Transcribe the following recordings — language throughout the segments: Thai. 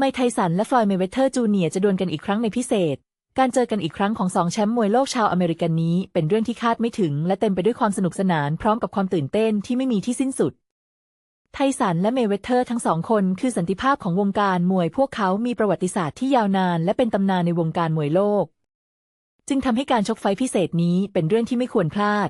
ไมไทสันและฟลอยด์เมเวเทอร์จูเนียร์จะดวลกันอีกครั้งในพิเศษ การเจอกันอีกครั้งของสองแชมป์มวยโลกชาวอเมริกันนี้ เป็นเรื่องที่คาดไม่ถึง และเต็มไปด้วยความสนุกสนานพร้อมกับความตื่นเต้นที่ไม่มีที่สิ้นสุด ไทสันและเมเวเทอร์ทั้งสองคนคือสันติภาพของวงการมวยพวกเขามีประวัติศาสตร์ที่ยาวนาน และเป็นตำนานในวงการมวยโลก จึงทำให้การชกไฟพิเศษนี้เป็นเรื่องที่ไม่ควรพลาด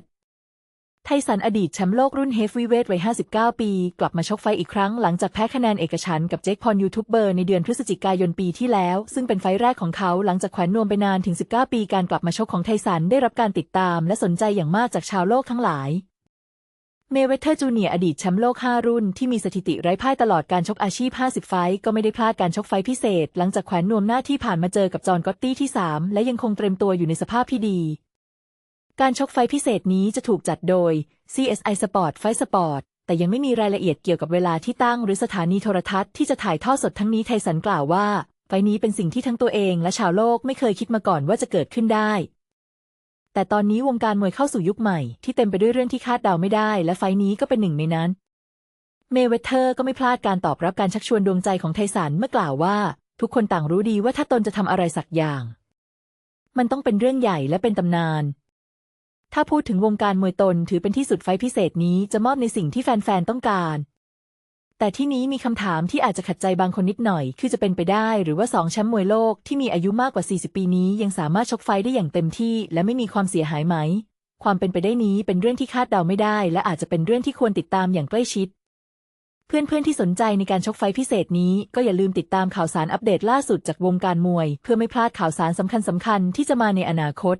ไทสันอดีตแชมป์โลกรุ่นเฮฟวีเวทวัย 59 ปี กลับมาชกไฟอีกครั้งหลังจากแพ้คะแนนเอกฉันกับเจคพอลยูทูบเบอร์ในเดือนพฤศจิกายนปีที่แล้ว ซึ่งเป็นไฟแรกของเขาหลังจากแขวนนวมไปนานถึง 19 ปีการกลับมาชกของไทสันได้รับการติดตามและสนใจอย่างมากจากชาวโลกทั้งหลาย เมเวเทอร์จูเนียอดีตแชมป์โลก 5 รุ่นที่มีสถิติไร้พ่ายตลอดการชกอาชีพ 50 ไฟก็ไม่ได้พลาดการชกไฟพิเศษ หลังจากแขวนนวมหน้าที่ผ่านมาเจอกับจอห์นก็อตตี้ที่ 3 และยังคงเตรียมตัวอยู่ในสภาพที่ดี การชกไฟพิเศษนี้จะถูกจัดโดย CSI Sport Fight Sport แต่ยังไม่มีรายละเอียดเกี่ยวกับเวลาที่ตั้งหรือสถานีโทรทัศน์ที่จะถ่ายทอดสดทั้งนี้ไทสันกล่าวว่า ไฟนี้เป็นสิ่งที่ทั้งตัวเองและชาวโลกไม่เคยคิดมาก่อนว่าจะเกิดขึ้นได้ แต่ตอนนี้วงการมวยเข้าสู่ยุคใหม่ที่เต็มไปด้วยเรื่องที่คาดเดาไม่ได้ และไฟนี้ก็เป็นหนึ่งในนั้น เมเวเทอร์ก็ไม่พลาดการตอบรับการชักชวนดวงใจของไทสันเมื่อกล่าวว่า ทุกคนต่างรู้ดีว่าถ้าตนจะทำอะไรสักอย่าง มันต้องเป็นเรื่องใหญ่และเป็นตำนาน ถ้าพูดถึงวงการมวยตนถือเป็นที่สุดไฟพิเศษนี้จะมอบในสิ่งที่แฟนๆ ต้องการ แต่ที่นี้มีคำถามที่อาจจะขัดใจบางคนนิดหน่อย คือจะเป็นไปได้หรือว่าสองแชมป์มวยโลกที่มีอายุมากกว่า 40 ปีนี้ ยังสามารถชกไฟได้อย่างเต็มที่ และไม่มีความเสียหายไหม ความเป็นไปได้นี้เป็นเรื่องที่คาดเดาไม่ได้ และอาจจะเป็นเรื่องที่ควรติดตามอย่างใกล้ชิด เพื่อนๆที่สนใจในการชกไฟพิเศษนี้ ก็อย่าลืมติดตามข่าวสารอัปเดตล่าสุดจากวงการมวย เพื่อไม่พลาดข่าวสารสำคัญๆที่จะมาในอนาคต